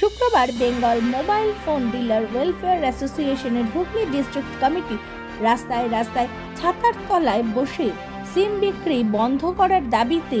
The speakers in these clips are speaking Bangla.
শুক্রবার Bengal mobile phone dealer welfare অ্যাসোসিয়েশনের হুগলি ডিস্ট্রিক্ট কমিটি রাস্তায় রাস্তায় ছাতার তলায় বসে সিম বিক্রি বন্ধ করার দাবিতে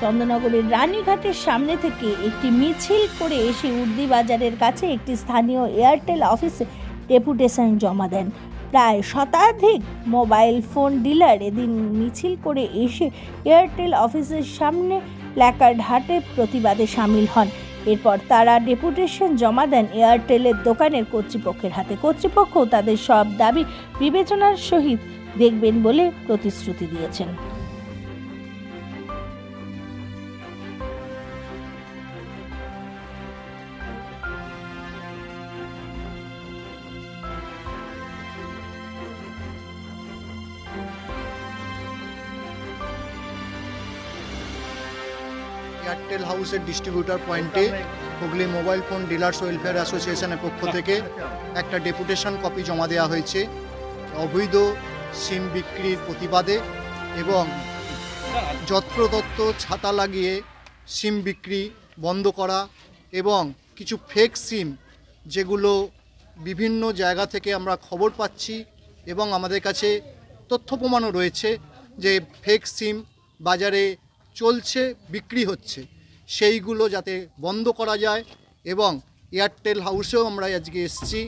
চন্দ্রনগরের রানীঘাটের সামনে থেকে একটি মিছিল করে এসে উর্দি বাজারের কাছে একটি স্থানীয় এয়ারটেল অফিসে ডেপুটেশন জমা দেন। প্রায় শতাধিক মোবাইল ফোন ডিলার এদিন মিছিল করে এসে এয়ারটেল অফিসের সামনে প্ল্যাকার্ড হাটে প্রতিবাদে সামিল হন। এরপর তারা ডেপুটেশন জমা দেন এয়ারটেলের দোকানের কর্তৃপক্ষের হাতে। কর্তৃপক্ষ তাদের সব দাবি বিবেচনার সহিত দেখবেন বলে প্রতিশ্রুতি দিয়েছেন। এয়ারটেল হাউসের ডিস্ট্রিবিউটার পয়েন্টে Hooghly mobile phone dealers welfare অ্যাসোসিয়েশনের পক্ষ থেকে একটা ডেপুটেশন কপি জমা দেওয়া হয়েছে। অবৈধ সিম বিক্রির প্রতিবাদে এবং যত্রতত্র ছাতা লাগিয়ে সিম বিক্রি বন্ধ করা এবং কিছু ফেক সিম যেগুলো বিভিন্ন জায়গা থেকে আমরা খবর পাচ্ছি এবং আমাদের কাছে তথ্য প্রমাণও রয়েছে যে ফেক সিম বাজারে চলছে, বিক্রি হচ্ছে। সেইগুলো যাতে বন্ধ করা যায় এবং এয়ারটেল হাউসেও আমরা আজকে এসেছি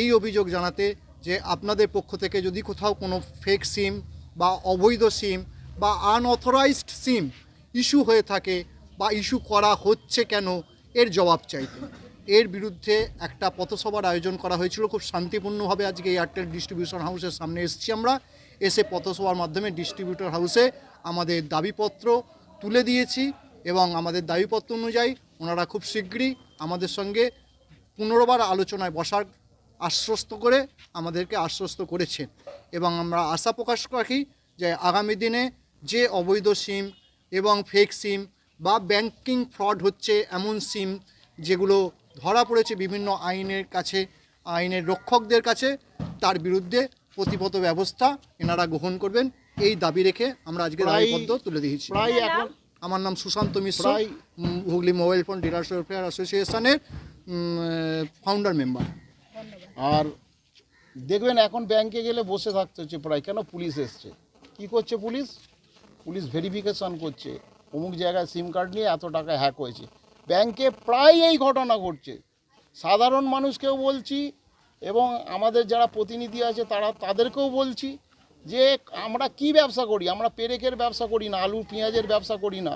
এই অভিযোগ জানাতে যে আপনাদের পক্ষ থেকে যদি কোথাও কোনো ফেক সিম বা অবৈধ সিম বা আনঅথরাইজড সিম ইস্যু হয়ে থাকে বা ইস্যু করা হচ্ছে কেন, এর জবাব চাইতে। এর বিরুদ্ধে একটা পথসভার আয়োজন করা হয়েছিল। খুব শান্তিপূর্ণভাবে আজকে এয়ারটেল ডিস্ট্রিবিউশন হাউসের সামনে এসেছি আমরা। এসে পথসভার মাধ্যমে ডিস্ট্রিবিউটর হাউসে আমাদের দাবিপত্র তুলে দিয়েছি এবং আমাদের দাবিপত্র অনুযায়ী ওনারা খুব শীঘ্রই আমাদের সঙ্গে পুনর্বার আলোচনায় বসার আশ্বস্ত করে আমাদেরকে আশ্বস্ত করেছেন। এবং আমরা আশা প্রকাশ রাখি যে আগামী দিনে যে অবৈধ সিম এবং ফেক সিম বা ব্যাংকিং ফ্রড হচ্ছে এমন সিম যেগুলো ধরা পড়েছে বিভিন্ন আইনের কাছে, আইনের রক্ষকদের কাছে, তার বিরুদ্ধে প্রতিপত ব্যবস্থা এনারা গ্রহণ করবেন। এই দাবি রেখে আমরা আজকে দাবিপত্র তুলে দিয়েছি। প্রায় এখন আমার নাম Sushanta Mishra Hooghly mobile phone dealers welfare অ্যাসোসিয়েশনের ফাউন্ডার মেম্বার। আর দেখবেন এখন ব্যাংকে গেলে বসে থাকতে হচ্ছে প্রায়। কেন পুলিশ এসছে? কি করছে পুলিশ? পুলিশ ভেরিফিকেশন করছে। অমুক জায়গায় সিম কার্ড নিয়ে এত টাকা হ্যাক হয়েছে। ব্যাংকে প্রায় এই ঘটনা ঘটছে। সাধারণ মানুষকেও বলছি এবং আমাদের যারা প্রতিনিধি আছে তারা তাদেরকেও বলছি যে আমরা কি ব্যবসা করি? আমরা পেরেকের ব্যবসা করি না, আলু, পেঁয়াজের ব্যবসা করি না।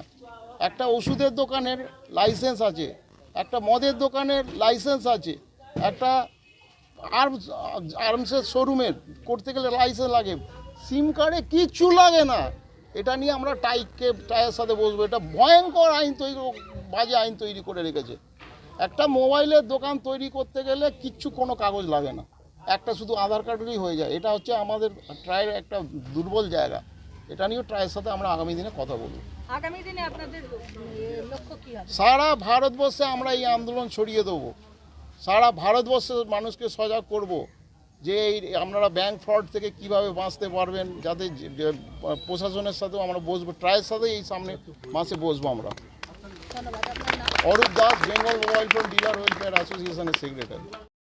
একটা ওষুধের দোকানের লাইসেন্স আছে, একটা মদের দোকানের লাইসেন্স আছে, একটা আর্মস আর্মসের শোরুমের করতে গেলে লাইসেন্স লাগে। সিম কার্ডে কিচ্ছু লাগে না। এটা নিয়ে আমরা টাইকে টাইয়ের সাথে বসবো। এটা ভয়ঙ্কর আইন তৈরি, বাজে আইন তৈরি করে রেখেছে। একটা মোবাইলের দোকান তৈরি করতে গেলে কিচ্ছু কোনো কাগজ লাগে না। একটা শুধু আধার কার্ডেরই হয়ে যায়। এটা হচ্ছে আমাদের ট্রায়ের একটা দুর্বল জায়গা। এটা নিয়েও ট্রায়ের সাথে আমরা আগামী দিনে কথা বলব। আগামী দিনে আপনাদের লক্ষ্য কি হবে? সারা ভারতবর্ষে আমরা এই আন্দোলন ছড়িয়ে দেবো। সারা ভারতবর্ষের মানুষকে সজাগ করব যে এই আপনারা ব্যাংক ফ্রড থেকে কীভাবে বাঁচতে পারবেন যাতে প্রশাসনের সাথেও আমরা বসবো ট্রায়ের সাথে এই সামনে মাসে বসবো আমরা। ধন্যবাদ। Arup Das Bengal mobile phone dealer welfare অ্যাসোসিয়েশনের সেক্রেটারি